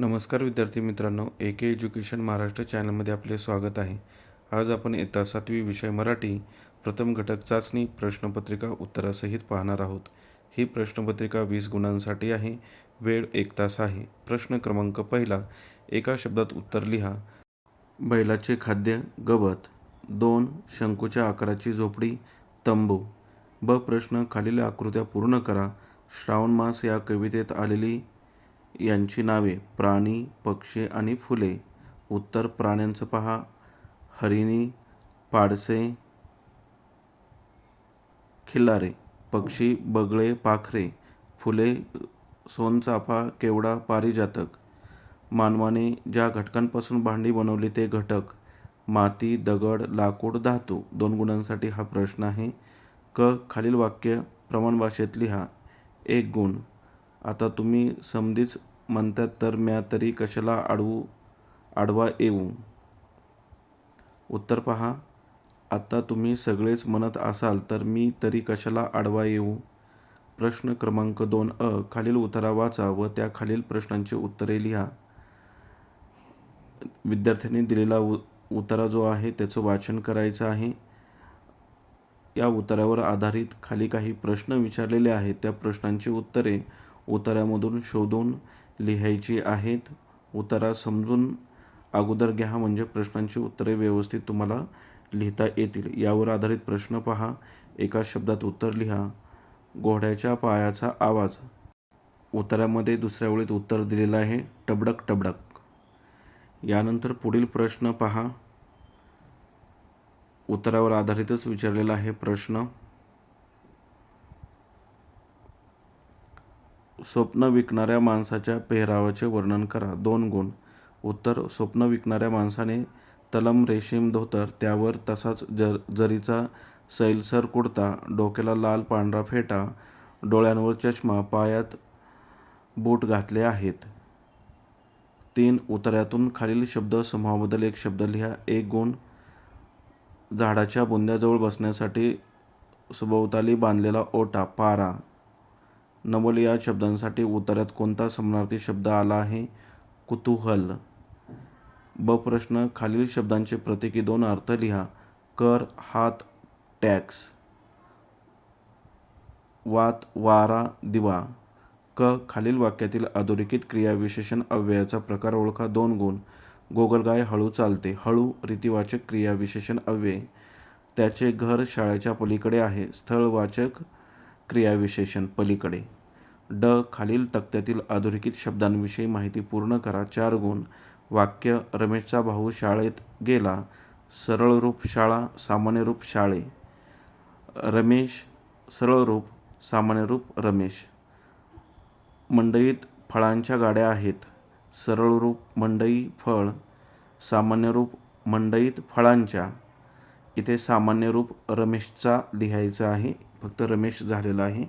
नमस्कार विद्यार्थी मित्रांनो ए के एज्युकेशन महाराष्ट्र चॅनलमध्ये आपले स्वागत आहे. आज आपण इयत्ता सातवी विषय मराठी प्रथम घटक चाचणी प्रश्नपत्रिका उत्तरासहित पाहणार आहोत. ही प्रश्नपत्रिका वीस गुणांसाठी आहे वेळ एक तास आहे. प्रश्न क्रमांक पहिला एका शब्दात उत्तर लिहा. बैलाचे खाद्य गवत दोन शंकूच्या आकाराची झोपडी तंबू. ब प्रश्न खालील आकृत्या पूर्ण करा. श्रावण मास या कवितेत आलेली यांची नावे प्राणी पक्षी आणि फुले. उत्तर प्राण्यांचं पहा. हरिणी पाडसे खिल्लारे. पक्षी बगळे पाखरे. फुले सोनचाफा केवडा पारिजातक. मानवाने ज्या घटकांपासून भांडी बनवली ते घटक. माती दगड लाकूड धातू. दोन गुणांसाठी हा प्रश्न आहे. क खालील वाक्य प्रमाण भाषेत लिहा एक गुण. आता तुम्ही समधीच म्हणतात तर म्या तरी कशाला आडवू आडवा येऊ? उत्तर पहा. आता तुम्ही सगळेच म्हणत असाल तर मी तरी कशाला आडवा येऊ? प्रश्न क्रमांक दोन अ खालील उतारा वाचा व त्या खालील प्रश्नांची उत्तरे लिहा. विद्यार्थ्यांनी दिलेला उ उतारा जो आहे त्याचं वाचन करायचं आहे. या उतारावर आधारित खाली काही प्रश्न विचारलेले आहेत. त्या प्रश्नांची उत्तरे उतारामधून शोधून लिहायची आहेत. उतारा समजून अगोदर घ्या म्हणजे प्रश्नांची उत्तरे व्यवस्थित तुम्हाला लिहिता येतील. यावर आधारित प्रश्न पहा. एका शब्दात उत्तर लिहा. घोड्याच्या पायाचा आवाज. उतारामध्ये दुसऱ्या वेळेत उत्तर दिलेलं आहे. टबडक टबडक. यानंतर पुढील प्रश्न पहा. उत्तरावर आधारितच विचारलेला आहे प्रश्न. स्वप्न विकणाऱ्या माणसाच्या पेहरावाचे वर्णन करा. दोन गुण. उत्तर स्वप्न विकणाऱ्या माणसाने तलम रेशीम धोतर त्यावर तसाच जर जरीचा सैलसर कुडता डोक्याला लाल पांढरा फेटा डोळ्यांवर चष्मा पायात बूट घातले आहेत. तीन उतऱ्यातून खालील शब्द समूहाबद्दल एक शब्द लिहा. एक गुण. झाडाच्या बुंद्याजवळ बसण्यासाठी सभोवताली बांधलेला ओटा पारा. नवल या शब्दांसाठी उत्तरात कोणता समानार्थी शब्द आला आहे? कुतूहल. ब प्रश्न खालील शब्दांचे प्रत्येकी दोन अर्थ लिहा. कर हात टॅक्स. वात वारा दिवा. क खालील वाक्यातील अधोरेखित क्रियाविशेषण अव्ययाचा प्रकार ओळखा दोन गुण. गोगलगाय हळू चालते. हळू रीतिवाचक क्रियाविशेषण अव्यय. त्याचे घर शाळेच्या पलीकडे आहे. स्थळवाचक क्रियाविशेषण पलीकडे. ड. खालील तक्त्यातील अधोरेखित शब्दांविषयी माहिती पूर्ण करा. चार गुण. वाक्य रमेशचा भाऊ शाळेत गेला. सरळ रूप शाळा सामान्य रूप शाळे. रमेश सरळ रूप सामान्य रूप रमेश. मंडईत फळांच्या गाड्या आहेत. सरळ रूप मंडई फळ सामान्य रूप मंडईत फळांच्या. इथे सामान्य रूप रमेशचा लिहायचं आहे. फक्त रमेश झालेला आहे.